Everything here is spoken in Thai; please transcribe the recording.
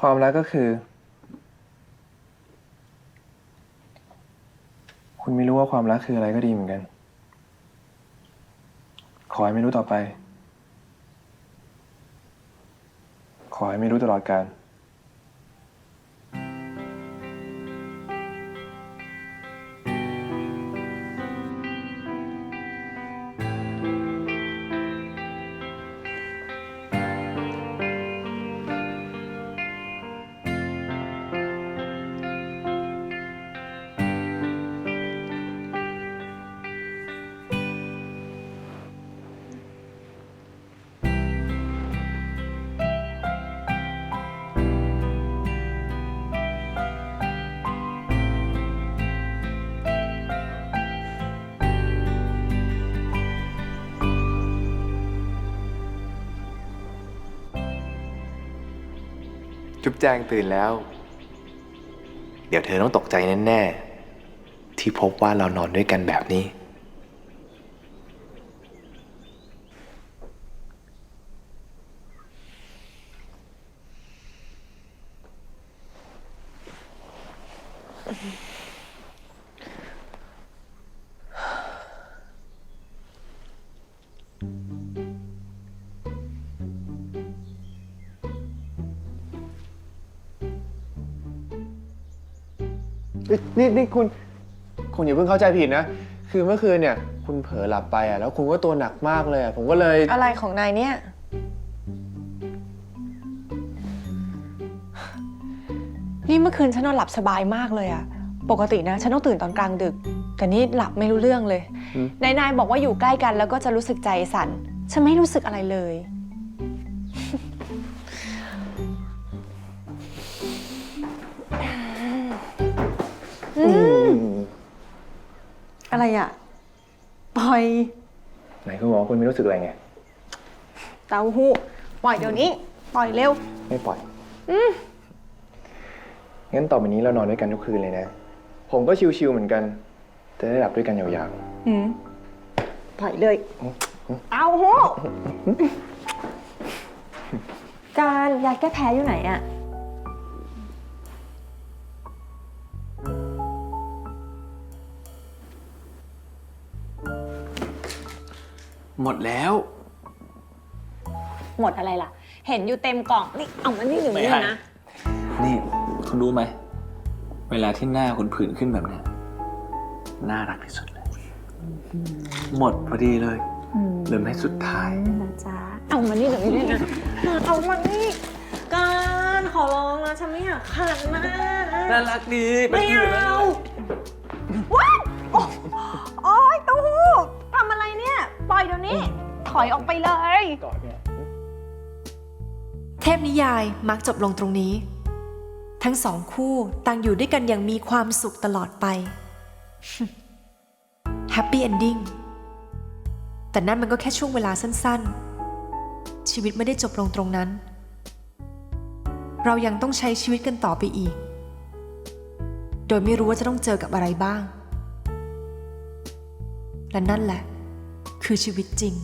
ความรักก็คือ คุณไม่รู้ว่าความรักคืออะไรก็ดีเหมือนกัน ขอให้ไม่รู้ต่อไป ขอให้ไม่รู้ตลอดกาล จุ๊บแจงตื่นแล้ว เดี๋ยวเธอต้องตกใจแน่ๆ ที่พบว่าเรานอนด้วยกันแบบนี้ เอ้ยนี่นี่คุณ คุณอย่าเพิ่งเข้าใจผิดนะ คือเมื่อคืนเนี่ย คุณเผลอหลับไปอะ แล้วคุณก็ตัวหนักมากเลยอะ ผมก็เลย อะไรของนายเนี่ย นี่เมื่อคืนฉันนอนหลับสบายมากเลยอะปกตินะ ฉันต้องตื่นตอนกลางดึก แต่นี่หลับไม่รู้เรื่องเลยอืม นายนายบอกว่าอยู่ใกล้กันแล้วก็จะรู้สึกใจสั่น ฉันไม่รู้สึกอะไรเลย อะไรอะปล่อย ไหนคุณบอกว่าคุณไม่รู้สึกอะไรไง เต้าหู้ ปล่อยเดี๋ยวนี้ ปล่อยเร็ว ไม่ปล่อยงั้นต่อไปนี้เรานอนด้วยกันทุกคืนเลยนะ ผมก็ชิวๆเหมือนกัน จะได้หลับด้วยกันยาวหืมปล่อยเลยเอาหูการยาแก้แพ้อยู่ไหนอะ หมดแล้ว หมดอะไรล่ะ เห็นอยู่เต็มกล่อง นี่เอามานี่หนึ่งไม่นี่ให้นะ นี่คุณรู้ไหม เวลาที่หน้าคุณผื่นขึ้นแบบเนี้ยน่ารักที่สุดเลย หมดพอดีเลยเหลือให้สุดท้ายนะจ๊ะเอามานี่หนึ่งนี่นะเอามานี่การขอร้องนะฉันไม่อยากขัดหน้าน่ารักดีไม่เอา ถอยออกไปเลยๆก่อนเนี่ยเทพนิยายมักจบลงตรงนี้ ทั้งสองคู่ต่างอยู่ด้วยกันอย่างมีความสุขตลอดไป แฮปปี้เอนดิ้ง แต่นั่นมันก็แค่ช่วงเวลาสั้นๆ ชีวิตไม่ได้จบลงตรงนั้น เรายังต้องใช้ชีวิตกันต่อไปอีก โดยไม่รู้ว่าจะต้องเจอกับอะไรบ้าง และนั่นแหละ คือชีวิตจริง